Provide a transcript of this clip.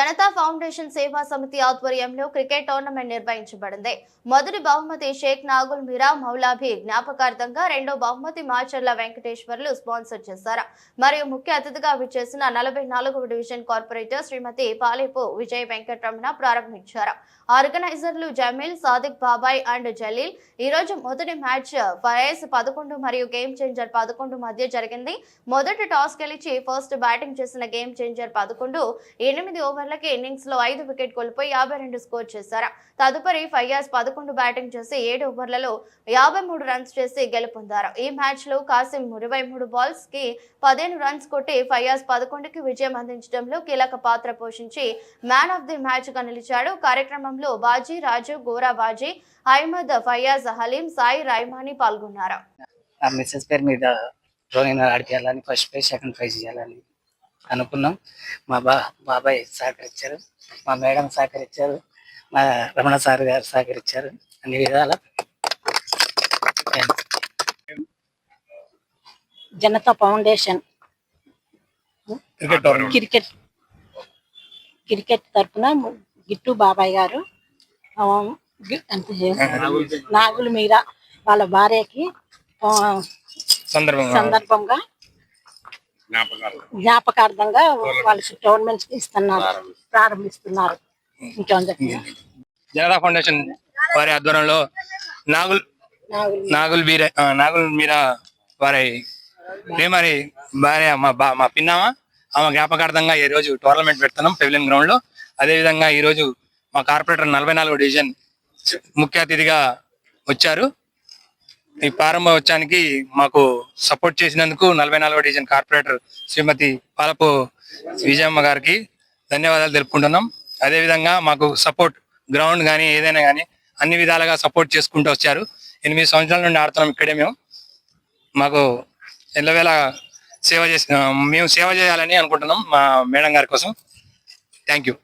Janata foundation సేవా సమితి ఆధ్వర్యంలో క్రికెట్ టోర్నమెంట్ నిర్వహించబడింది. మొదటి బహుమతి షేక్ నాగుల్ మీరా మౌలాభి జ్ఞాపకార్థంగా రెండో బహుమతి మాచర్ల వెంకటేశ్వర్లు స్పాన్సర్ చేశారు. మరియు ముఖ్య అతిథిగా విచ్చేసిన నలభై నాలుగవ డివిజన్ కార్పొరేటర్ శ్రీమతి పాలేపు విజయ్ వెంకటరమణ ప్రారంభించారు. ఆర్గనైజర్లు జమీల్ సాదిక్ బాబాయ్ అండ్ జలీల్. ఈ రోజు మొదటి మ్యాచ్ ఫైర్స్ పదకొండు మరియు గేమ్ చేంజర్ పదకొండు మధ్య జరిగింది. మొదటి టాస్ గెలిచి ఫస్ట్ బ్యాటింగ్ చేసిన గేమ్ చేంజర్ పదకొండు. ఎనిమిది ఓవర్లకి ఇన్నింగ్స్లో ఐదు వికెట్ కోల్పోయి యాభై రెండు స్కోర్ చేశారు. తదుపరి ఫయాజ్ పదకొండు బ్యాటింగ్ చేసి ఏడు ఓవర్లలో యాభై మూడు రన్స్ చేసి గెలుపొందారు. ఈ మ్యాచ్లో కాసిం ఇరవై మూడు బాల్స్కి పదిహేను రన్స్ కొట్టి ఫయాజ్ పదకొండుకి విజయం అందించడంలో కీలక పాత్ర పోషించి మ్యాన్ ఆఫ్ ది మ్యాచ్గా నిలిచాడు. కార్యక్రమంలో బాజీ రాజు గోరా బాజీ అహ్మద్ ఫయాజ్ హలీం సాయి రైమాని పాల్గొన్నారు. మిస్సెస్ పేరు మీద ఫస్ట్ ప్రైజ్ సెకండ్ ప్రైజ్ ఇవ్వాలని అనుకున్నాం. మా బా బాబాయ్ సహకరించారు. మా మేడం సహకరించారు. మా రమణ సార్ గారు సహకరించారు. అన్ని విధాల. జనతా ఫౌండేషన్. Cricket cricket. తరపున గిట్టు బాబాయ్ గారు నాగుల. మీర వాళ్ళ భార్యకి సందర్భంగా జ్ఞాపకార్థంగా వాళ్ళకి టోర్నమెంట్స్ ఇస్తున్నారు. ప్రారంభిస్తున్నారు. జనతా ఫౌండేషన్ వారి ఆధ్వర్యంలో నాగుల్ నాగుల ఆ, నాగుల్ మీర వారి ప్రేమరి భార్య మా మా పిన్నామ ఆమె జ్ఞాపకార్థంగా ఈ రోజు టోర్నమెంట్ పెడుతున్నాం పెవిలియన్ గ్రౌండ్లో అదే విధంగా ఈ రోజు మా కార్పొరేటర్ నలభై నాలుగో డివిజన్ ముఖ్య అతిథిగా వచ్చారు. ఈ ప్రారంభోత్సవానికి మాకు సపోర్ట్ చేసినందుకు నలభై నాలుగో డివిజన్ కార్పొరేటర్ శ్రీమతి పాలపు విజయమ్మ గారికి ధన్యవాదాలు తెలుపుకుంటున్నాం. అదేవిధంగా మాకు సపోర్ట్ గ్రౌండ్ కానీ ఏదైనా కానీ అన్ని విధాలుగా సపోర్ట్ చేసుకుంటూ వచ్చారు. ఎనిమిది సంవత్సరాల నుండి ఆడుతున్నాం ఇక్కడే మేము. మాకు ఎల్లవేళ సేవ చేసి మేము సేవ చేయాలని అనుకుంటున్నాం మా మేడం గారి కోసం. Thank you